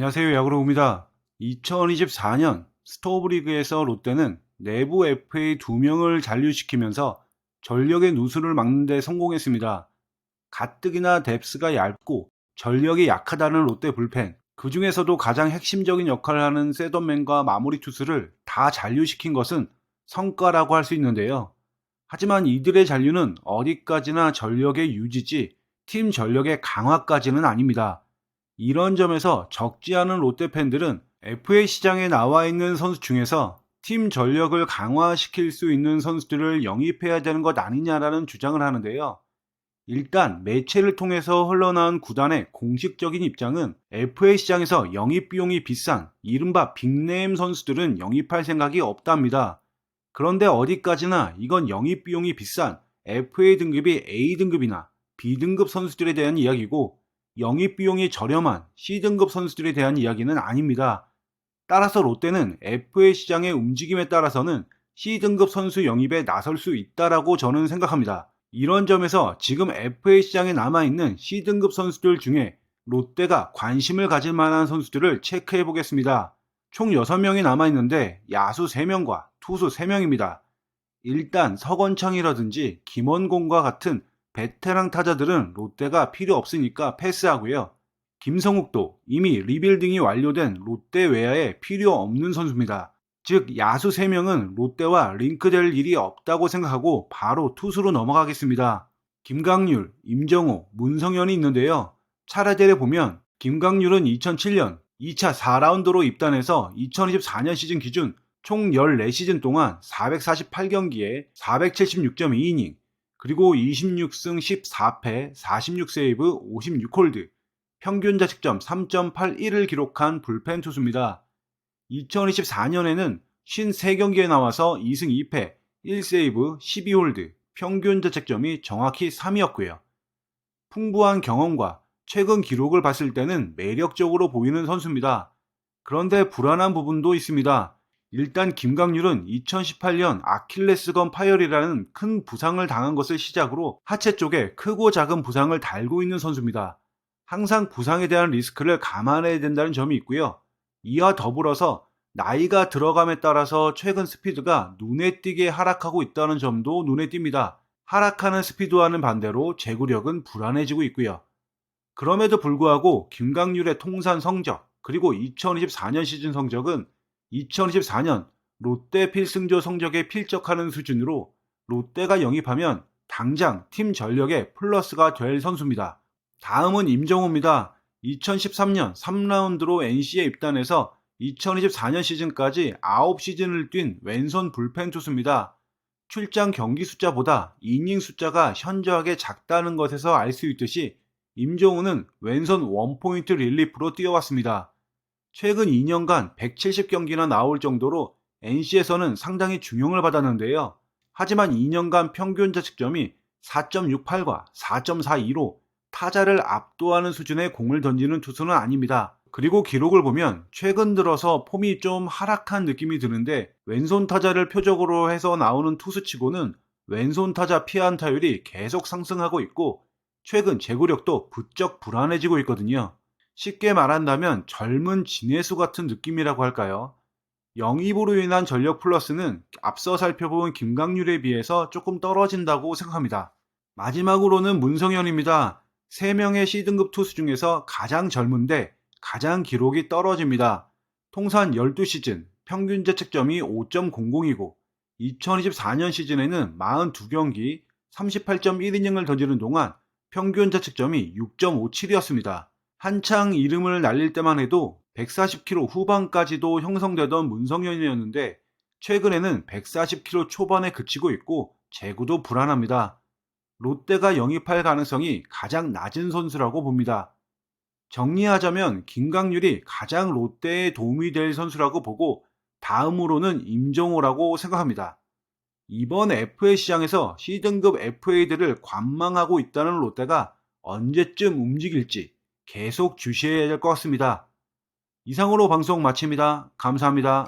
안녕하세요. 야구로입니다. 2024년 스토브리그에서 롯데는 내부 FA 2명을 잔류시키면서 전력의 누수를 막는 데 성공했습니다. 가뜩이나 뎁스가 얇고 전력이 약하다는 롯데 불펜, 그 중에서도 가장 핵심적인 역할을 하는 세던맨과 마무리 투수를 다 잔류시킨 것은 성과라고 할 수 있는데요. 하지만 이들의 잔류는 어디까지나 전력의 유지지 팀 전력의 강화까지는 아닙니다. 이런 점에서 적지 않은 롯데 팬들은 FA 시장에 나와 있는 선수 중에서 팀 전력을 강화시킬 수 있는 선수들을 영입해야 되는 것 아니냐라는 주장을 하는데요. 일단 매체를 통해서 흘러나온 구단의 공식적인 입장은 FA 시장에서 영입 비용이 비싼 이른바 빅네임 선수들은 영입할 생각이 없답니다. 그런데 어디까지나 이건 영입 비용이 비싼 FA 등급이 A등급이나 B등급 선수들에 대한 이야기고 영입 비용이 저렴한 C등급 선수들에 대한 이야기는 아닙니다. 따라서 롯데는 FA 시장의 움직임에 따라서는 C등급 선수 영입에 나설 수 있다라고 저는 생각합니다. 이런 점에서 지금 FA 시장에 남아있는 C등급 선수들 중에 롯데가 관심을 가질 만한 선수들을 체크해 보겠습니다. 총 6명이 남아있는데 야수 3명과 투수 3명입니다. 일단 서건창이라든지 김원공과 같은 베테랑 타자들은 롯데가 필요 없으니까 패스하고요. 김성욱도 이미 리빌딩이 완료된 롯데 외야에 필요 없는 선수입니다. 즉 야수 3명은 롯데와 링크될 일이 없다고 생각하고 바로 투수로 넘어가겠습니다. 김강률, 임정호, 문성현이 있는데요. 차례대로 보면 김강률은 2007년 2차 4라운드로 입단해서 2024년 시즌 기준 총 14시즌 동안 448경기에 476.2이닝, 그리고 26승 14패 46세이브 56홀드, 평균 자책점 3.81을 기록한 불펜 투수입니다. 2024년에는 53경기에 나와서 2승 2패 1세이브 12홀드, 평균 자책점이 정확히 3이었고요. 풍부한 경험과 최근 기록을 봤을 때는 매력적으로 보이는 선수입니다. 그런데 불안한 부분도 있습니다. 일단 김강률은 2018년 아킬레스건 파열이라는 큰 부상을 당한 것을 시작으로 하체 쪽에 크고 작은 부상을 달고 있는 선수입니다. 항상 부상에 대한 리스크를 감안해야 된다는 점이 있고요. 이와 더불어서 나이가 들어감에 따라서 최근 스피드가 눈에 띄게 하락하고 있다는 점도 눈에 띕니다. 하락하는 스피드와는 반대로 제구력은 불안해지고 있고요. 그럼에도 불구하고 김강률의 통산 성적 그리고 2024년 시즌 성적은 2024년 롯데 필승조 성적에 필적하는 수준으로 롯데가 영입하면 당장 팀 전력에 플러스가 될 선수입니다. 다음은 임정호입니다. 2013년 3라운드로 NC에 입단해서 2024년 시즌까지 9시즌을 뛴 왼손 불펜 투수입니다. 출장 경기 숫자보다 이닝 숫자가 현저하게 작다는 것에서 알 수 있듯이 임정우는 왼손 원포인트 릴리프로 뛰어왔습니다. 최근 2년간 170경기나 나올 정도로 NC에서는 상당히 중용을 받았는데요. 하지만 2년간 평균 자책점이 4.68과 4.42로 타자를 압도하는 수준의 공을 던지는 투수는 아닙니다. 그리고 기록을 보면 최근 들어서 폼이 좀 하락한 느낌이 드는데 왼손 타자를 표적으로 해서 나오는 투수치고는 왼손 타자 피안타율이 계속 상승하고 있고 최근 제구력도 부쩍 불안해지고 있거든요. 쉽게 말한다면 젊은 진해수 같은 느낌이라고 할까요? 영입으로 인한 전력 플러스는 앞서 살펴본 김강률에 비해서 조금 떨어진다고 생각합니다. 마지막으로는 문성현입니다. 3명의 C등급 투수 중에서 가장 젊은데 가장 기록이 떨어집니다. 통산 12시즌 평균 자책점이 5.00이고 2024년 시즌에는 42경기 38.1이닝을 던지는 동안 평균 자책점이 6.57이었습니다. 한창 이름을 날릴 때만 해도 140km 후반까지도 형성되던 문성현이었는데 최근에는 140km 초반에 그치고 있고 재구도 불안합니다. 롯데가 영입할 가능성이 가장 낮은 선수라고 봅니다. 정리하자면 김강률이 가장 롯데에 도움이 될 선수라고 보고 다음으로는 임정호라고 생각합니다. 이번 FA 시장에서 C등급 FA들을 관망하고 있다는 롯데가 언제쯤 움직일지 계속 주시해야 될 것 같습니다. 이상으로 방송 마칩니다. 감사합니다.